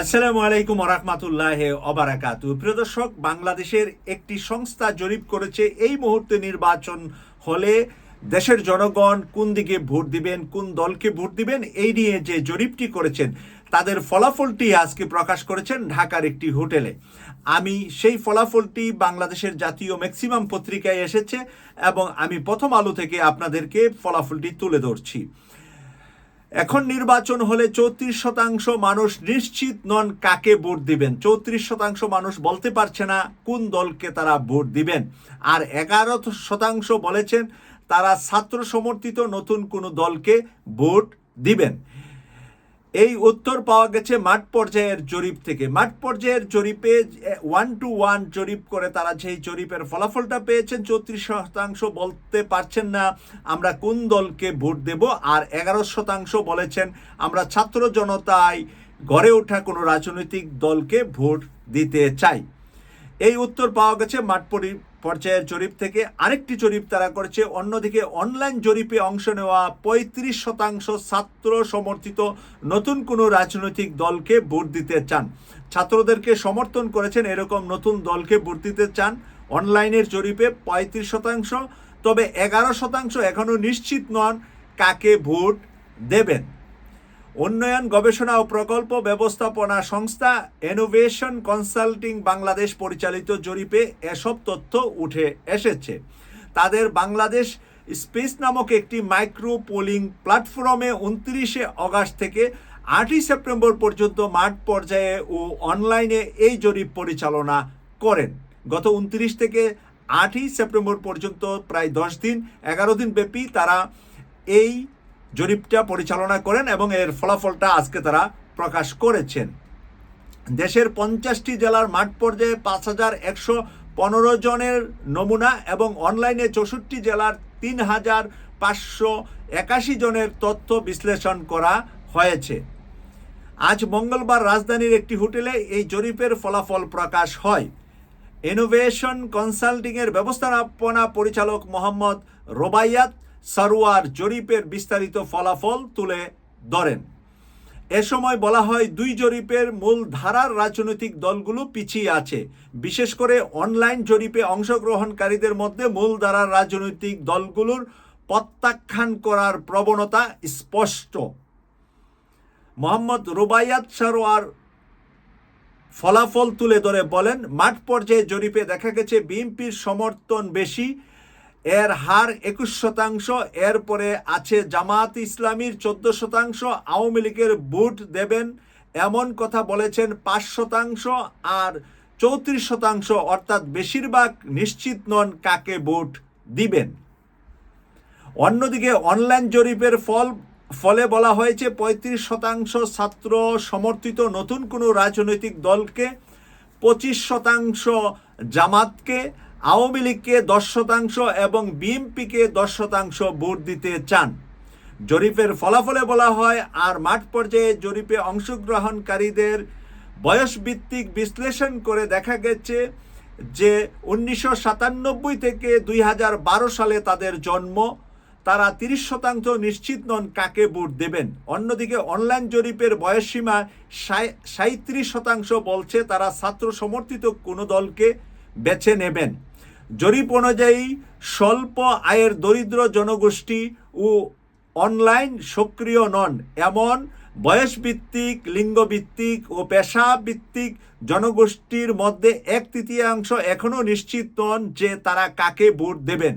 আসসালামু আলাইকুম রহমাতুল্লাহ অবারাকাতু প্রিয় দর্শক, বাংলাদেশের একটি সংস্থা জরিপ করেছে, এই মুহূর্তে নির্বাচন হলে দেশের জনগণ কোন দিকে ভোট দিবেন, কোন দলকে ভোট দিবেন, এই নিয়ে যে জরিপটি করেছেন, তাদের ফলাফলটি আজকে প্রকাশ করেছেন ঢাকার একটি হোটেলে। আমি সেই ফলাফলটি বাংলাদেশের জাতীয় ম্যাক্সিমাম পত্রিকায় এসেছে এবং আমি প্রথম আলো থেকে আপনাদেরকে ফলাফলটি তুলে ধরছি। এখন নির্বাচন হলে চৌত্রিশ শতাংশ মানুষ নিশ্চিত নন কাকে ভোট দিবেন। চৌত্রিশ শতাংশ মানুষ বলতে পারছে না কোন দলকে তারা ভোট দিবেন। আর এগারো শতাংশ বলেছেন তারা ছাত্র সমর্থিত নতুন কোনো দলকে ভোট দিবেন। এই উত্তর পাওয়া গেছে মাঠ পর্যায়ের জরিপ থেকে। মাঠ পর্যায়ের জরিপে ওয়ান টু ওয়ান জরিপ করে তারা যেই জরিপের ফলাফলটা পেয়েছেন, চৌত্রিশ শতাংশ বলতে পারছেন না আমরা কোন দলকে ভোট দেব, আর এগারো শতাংশ বলেছেন আমরা ছাত্র জনতায় গড়ে ওঠা কোনো রাজনৈতিক দলকে ভোট দিতে চাই। এই উত্তর পাওয়া গেছে মাঠ পর্যায়ের জরিপ থেকে আরেকটি জরিপ তারা করেছে। অন্যদিকে অনলাইন জরিপে অংশ নেওয়া পঁয়ত্রিশ শতাংশ ছাত্র সমর্থিত নতুন কোনো রাজনৈতিক দলকে ভোট দিতে চান। ছাত্রদেরকে সমর্থন করেছেন এরকম নতুন দলকে ভোট দিতে চান। অনলাইনের জরিপে পঁয়ত্রিশ শতাংশ, তবে এগারো শতাংশ এখনও নিশ্চিত নন কাকে ভোট দেবেন। উন্নয়ন গবেষণা ও প্রকল্প ব্যবস্থাপনা সংস্থা ইনোভেশন কনসাল্টিং বাংলাদেশ পরিচালিত জরিপে এসব তথ্য উঠে এসেছে। তাদের বাংলাদেশ স্পেস নামক একটি মাইক্রো পোলিং প্ল্যাটফর্মে উনত্রিশে অগাস্ট থেকে আটই সেপ্টেম্বর পর্যন্ত মাঠ পর্যায়ে ও অনলাইনে এই জরিপ পরিচালনা করেন। গত উনত্রিশ থেকে আটই সেপ্টেম্বর পর্যন্ত প্রায় দশ দিন, এগারো দিন ব্যাপী তারা এই জরিপটা পরিচালনা করেন এবং এর ফলাফলটা আজকে তারা প্রকাশ করেছেন। দেশের পঞ্চাশটি জেলার মাঠ পর্যায়ে পাঁচ হাজার একশো পনেরো জনের নমুনা এবং অনলাইনে চৌষট্টি জেলার তিন হাজার পাঁচশো একাশি জনের তথ্য বিশ্লেষণ করা হয়েছে। আজ মঙ্গলবার রাজধানীর একটি হোটেলে এই জরিপের ফলাফল প্রকাশ হয়। ইনোভেশন কনসাল্টিংয়ের ব্যবস্থাপনা পরিচালক মোহাম্মদ রোবাইয়াত সারোয়ার জরিপের বিস্তারিত ফলাফল তুলে ধরেন। এ সময় বলা হয় দুই জরিপের মূল ধারার রাজনৈতিক দলগুলো পিছিয়ে আছে। বিশেষ করে অনলাইন জরিপে অংশগ্রহণকারীদের মধ্যে মূল ধারার রাজনৈতিক দলগুলোর প্রত্যাখ্যান করার প্রবণতা স্পষ্ট। মোহাম্মদ রুবাইয়াত সারোয়ার ফলাফল তুলে ধরে বলেন, মাঠ পর্যায়ে জরিপে দেখা গেছে বিএনপির সমর্থন বেশি এর হার একুশ শতাংশ, এরপরে আছে জামাত ইসলামীর চোদ্দ শতাংশ, আওয়ামী লীগের ভোট দেবেন এমন কথা বলেছেন পাঁচ শতাংশ আর চৌত্রিশ শতাংশ, অর্থাৎ বেশিরভাগ নিশ্চিত নন কাকে ভোট দিবেন। অন্যদিকে অনলাইন জরিপের ফল, ফলে বলা হয়েছে পঁয়ত্রিশ শতাংশ ছাত্র সমর্থিত নতুন কোনো রাজনৈতিক দলকে, পঁচিশ শতাংশ জামাতকে আওয়ামী লীগকে দশ শতাংশ এবং বিএনপিকে দশ শতাংশ ভোট দিতে চান। জরিপের ফলাফলে বলা হয়, আর মাঠ পর্যায়ে জরিপে অংশগ্রহণকারীদের বয়সভিত্তিক বিশ্লেষণ করে দেখা গেছে যে উনিশশো সাতানব্বই থেকে দুই হাজার বারো সালে তাদের জন্ম, তারা তিরিশ শতাংশ নিশ্চিত নন কাকে ভোট দেবেন। অন্যদিকে অনলাইন জরিপের বয়সসীমা সাঁত্রিশ শতাংশ বলছে, তারা ছাত্র সমর্থিত কোনো দলকে বেছে নেবেন। জরিপ অনুযায়ী স্বল্প আয়ের দরিদ্র জনগোষ্ঠী ও অনলাইন সক্রিয় নন, এমন বয়সভিত্তিক, লিঙ্গভিত্তিক ও পেশাভিত্তিক জনগোষ্ঠীর মধ্যে এক তৃতীয়াংশ এখনও নিশ্চিত নন যে তারা কাকে ভোট দেবেন।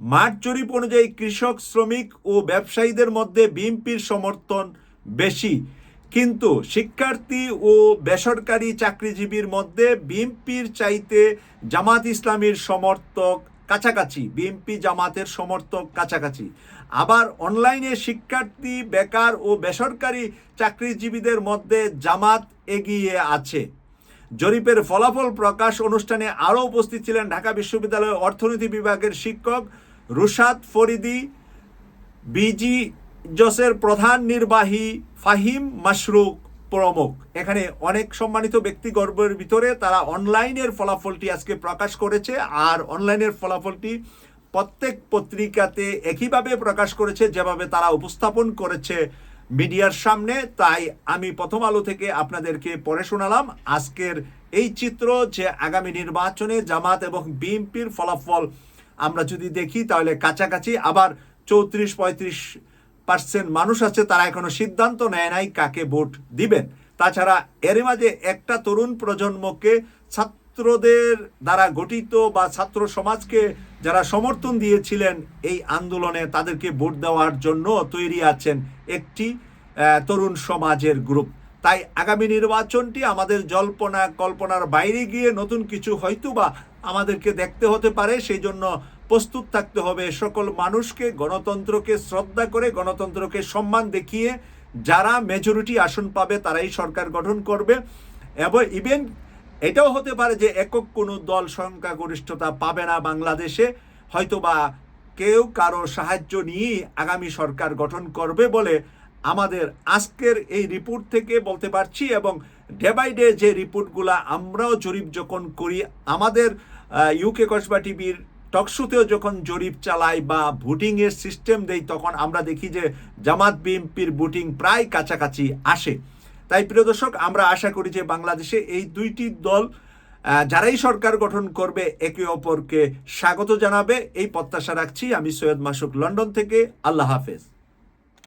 মাঠ জরিপ অনুযায়ী কৃষক, শ্রমিক ও ব্যবসায়ীদের মধ্যে বিএনপির সমর্থন বেশি। কিন্তু শিক্ষার্থী ও বেসরকারি চাকরিজীবীর মধ্যে বিএনপির চাইতে জামাত ইসলামীর সমর্থক কাছাকাছি, বিএনপি জামাতের সমর্থক কাছাকাছি। আবার অনলাইনে শিক্ষার্থী, বেকার ও বেসরকারি চাকরিজীবীদের মধ্যে জামাত এগিয়ে আছে। জরিপের ফলাফল প্রকাশ অনুষ্ঠানে আরও উপস্থিত ছিলেন ঢাকা বিশ্ববিদ্যালয়ের অর্থনীতি বিভাগের শিক্ষক রুশাদ ফরিদি, বিজি জসের প্রধান নির্বাহী ফাহিম মাশরুক প্রমুখ। এখানে অনেক সম্মানিত ব্যক্তিগর্বের ভিতরে তারা অনলাইনের ফলাফলটি আজকে প্রকাশ করেছে আর অনলাইনের ফলাফলটি প্রত্যেক পত্রিকাতে একইভাবে প্রকাশ করেছে, যেভাবে তারা উপস্থাপন করেছে মিডিয়ার সামনে। তাই আমি প্রথম আলো থেকে আপনাদেরকে পড়ে শোনালাম আজকের এই চিত্র যে আগামী নির্বাচনে জামাত এবং বিএনপির ফলাফল আমরা যদি দেখি তাহলে কাছাকাছি আবার চৌত্রিশ পঁয়ত্রিশ পার্সেন্ট মানুষ আছে, তারা এখনও সিদ্ধান্ত নেয় নাই কাকে ভোট দিবেন। তাছাড়া এর মাঝে একটা তরুণ প্রজন্মকে ছাত্রদের দ্বারা গঠিত বা ছাত্র সমাজকে যারা সমর্থন দিয়েছিলেন এই আন্দোলনে, তাদেরকে ভোট দেওয়ার জন্য তৈরি আছেন একটি তরুণ সমাজের গ্রুপ। তাই আগামী নির্বাচনটি আমাদের জল্পনা, কল্পনার বাইরে গিয়ে নতুন কিছু হয়তো বা আমাদেরকে দেখতে হতে পারে। সেই জন্য প্রস্তুত থাকতে হবে। সকল মানুষকে, গণতন্ত্রকে শ্রদ্ধা করে, গণতন্ত্রকে সম্মান দেখিয়ে যারা মেজরিটি আসন পাবে, তারাই সরকার গঠন করবে। এবং ইভেন এটাও হতে পারে যে একক কোনো দল সংখ্যাগরিষ্ঠতা পাবে না বাংলাদেশে। হয়তোবা কেউ কারও সাহায্য নিয়েই আগামী সরকার গঠন করবে বলে আমাদের আজকের এই রিপোর্ট থেকে বলতে পারছি এবং ডে বাই ডে যে রিপোর্টগুলা আমরাও জরিপ যখন করি, আমাদের ইউকে কসবা টিভির টকশোতেও যখন জরিপ চালাই বা ভোটিংয়ের সিস্টেম দেই তখন আমরা দেখি যে জামাত বিএনপির ভোটিং প্রায় কাছাকাছি আসে। তাই প্রিয় দর্শক, আমরা আশা করি যে বাংলাদেশে এই দুইটি দল যারাই সরকার গঠন করবে, একে অপরকে স্বাগত জানাবে। এই প্রত্যাশা রাখছি। আমি সৈয়দ মাসুক, লন্ডন থেকে। আল্লাহ হাফেজ।